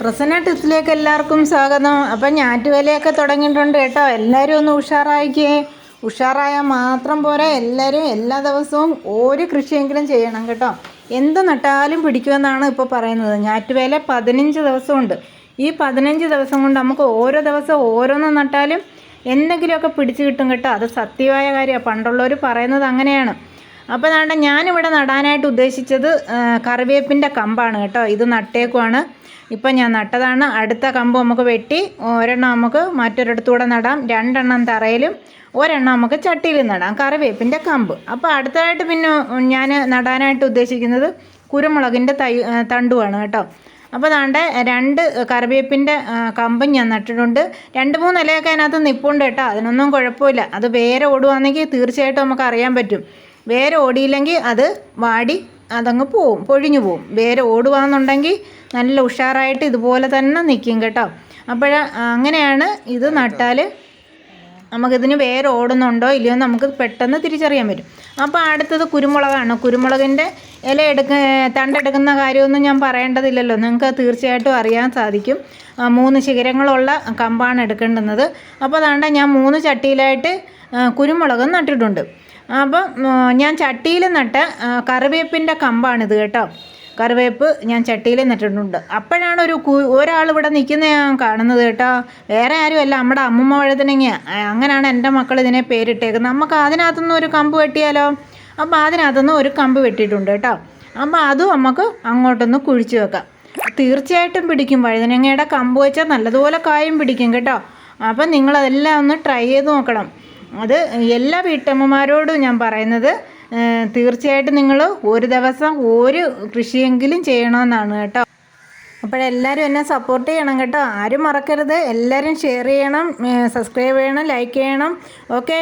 പ്രസന്ന ടിപ്സിലേക്ക് എല്ലാവർക്കും സ്വാഗതം. അപ്പം ഞാറ്റുവേലയൊക്കെ തുടങ്ങിയിട്ടുണ്ട് കേട്ടോ. എല്ലാവരും ഒന്ന് ഉഷാറായിക്കേ. ഉഷാറായാൽ മാത്രം പോരാ. എല്ലാവരും എല്ലാ ദിവസവും ഒരു കൃഷിയെങ്കിലും ചെയ്യണം കേട്ടോ. എന്ത് നട്ടാലും പിടിക്കുമെന്നാണ് ഇപ്പോൾ പറയുന്നത്. ഞാറ്റുവേല പതിനഞ്ച് ദിവസമുണ്ട്. ഈ പതിനഞ്ച് ദിവസം കൊണ്ട് നമുക്ക് ഓരോ ദിവസം ഓരോന്ന് നട്ടാലും എന്തെങ്കിലുമൊക്കെ പിടിച്ചു കിട്ടും കേട്ടോ. അത് സത്യമായ കാര്യമാണ്. പണ്ടുള്ളവർ പറയുന്നത് അങ്ങനെയാണ്. അപ്പോൾ നാണ്ട ഞാനിവിടെ നടാനായിട്ട് ഉദ്ദേശിച്ചത് കറിവേപ്പിന്റെ കമ്പാണ് കേട്ടോ. ഇത് നട്ടേക്കുവാണ്. ഇപ്പം ഞാൻ നട്ടതാണ്. അടുത്ത കമ്പ് നമുക്ക് വെട്ടി ഒരെണ്ണം നമുക്ക് മറ്റൊരിടത്തൂടെ നടാം. രണ്ടെണ്ണം തറയിലും ഒരെണ്ണം നമുക്ക് ചട്ടിയിലും നടാം. കറിവേപ്പിന്റെ കമ്പ്. അപ്പോൾ അടുത്തതായിട്ട് പിന്നെ ഞാൻ നടാനായിട്ട് ഉദ്ദേശിക്കുന്നത് കുരുമുളകിന്റെ തൈ തണ്ടുവാണ് കേട്ടോ. അപ്പോൾ അതാണ്ട് രണ്ട് കറിവേപ്പിന്റെ കമ്പും ഞാൻ നട്ടിട്ടുണ്ട്. രണ്ട് മൂന്ന് ഇലയൊക്കെ അതിനകത്ത് നിപ്പുണ്ട് കേട്ടോ. അതിനൊന്നും കുഴപ്പമില്ല. അത് വേറെ ഓടുവാണെങ്കിൽ തീർച്ചയായിട്ടും നമുക്ക് അറിയാൻ പറ്റും. വേറെ ഓടിയില്ലെങ്കിൽ അത് വാടി അതങ്ങ് പോവും പൊഴിഞ്ഞു പോവും. വേര് ഓടുവാന്നുണ്ടെങ്കിൽ നല്ല ഉഷാറായിട്ട് ഇതുപോലെ തന്നെ നിൽക്കും കേട്ടോ. അപ്പോൾ അങ്ങനെയാണ് ഇത് നട്ടാൽ നമുക്കിതിന് വേര് ഓടുന്നുണ്ടോ ഇല്ലയോ നമുക്ക് പെട്ടെന്ന് തിരിച്ചറിയാൻ പറ്റും. അപ്പോൾ അടുത്തത് കുരുമുളകാണ്. കുരുമുളകിന്റെ ഇല എടുക്ക തണ്ടെടുക്കുന്ന കാര്യമൊന്നും ഞാൻ പറയേണ്ടതില്ലല്ലോ. നിങ്ങൾക്ക് തീർച്ചയായിട്ടും അറിയാൻ സാധിക്കും. മൂന്ന് ശിഖരങ്ങളുള്ള കമ്പാണ് എടുക്കേണ്ടുന്നത്. അപ്പോൾ അതാണ്ട് ഞാൻ മൂന്ന് ചട്ടിയിലായിട്ട് കുരുമുളകും നട്ടിട്ടുണ്ട്. അപ്പം ഞാൻ ചട്ടിയിൽ നട്ട കറിവേപ്പിന്റെ കമ്പാണിത് കേട്ടോ. കറിവേപ്പ് ഞാൻ ചട്ടിയിൽ നട്ടിട്ടുണ്ട്. അപ്പോഴാണ് ഒരു കു ഇവിടെ നിൽക്കുന്ന ഞാൻ കാണുന്നത് കേട്ടോ. വേറെ ആരുമല്ല നമ്മുടെ അമ്മമ്മ വഴുതനങ്ങ അങ്ങനെയാണ് എന്റെ മക്കൾ ഇതിനെ പേരിട്ടേക്കുന്നത്. നമുക്ക് അതിനകത്തുനിന്ന് ഒരു കമ്പ് വെട്ടിയാലോ? അപ്പോൾ അതിനകത്തുനിന്ന് ഒരു കമ്പ് വെട്ടിയിട്ടുണ്ട് കേട്ടോ. അപ്പോൾ അതും നമുക്ക് അങ്ങോട്ടൊന്ന് കുഴിച്ച് വെക്കാം. തീർച്ചയായിട്ടും പിടിക്കും. വഴുതനങ്ങയുടെ കമ്പ് വെച്ചാൽ നല്ലതുപോലെ കായും പിടിക്കും കേട്ടോ. അപ്പം നിങ്ങളതെല്ലാം ഒന്ന് ട്രൈ ചെയ്ത് നോക്കണം. അത് എല്ലാ വീട്ടമ്മമാരോടും ഞാൻ പറയുന്നത് തീർച്ചയായിട്ടും നിങ്ങൾ ഒരു ദിവസം ഒരു കൃഷിയെങ്കിലും ചെയ്യണമെന്നാണ് കേട്ടോ. അപ്പോഴെല്ലാവരും എന്നെ സപ്പോർട്ട് ചെയ്യണം കേട്ടോ. ആരും മറക്കരുത്. എല്ലാവരും ഷെയർ ചെയ്യണം സബ്സ്ക്രൈബ് ചെയ്യണം ലൈക്ക് ചെയ്യണം. ഓക്കെ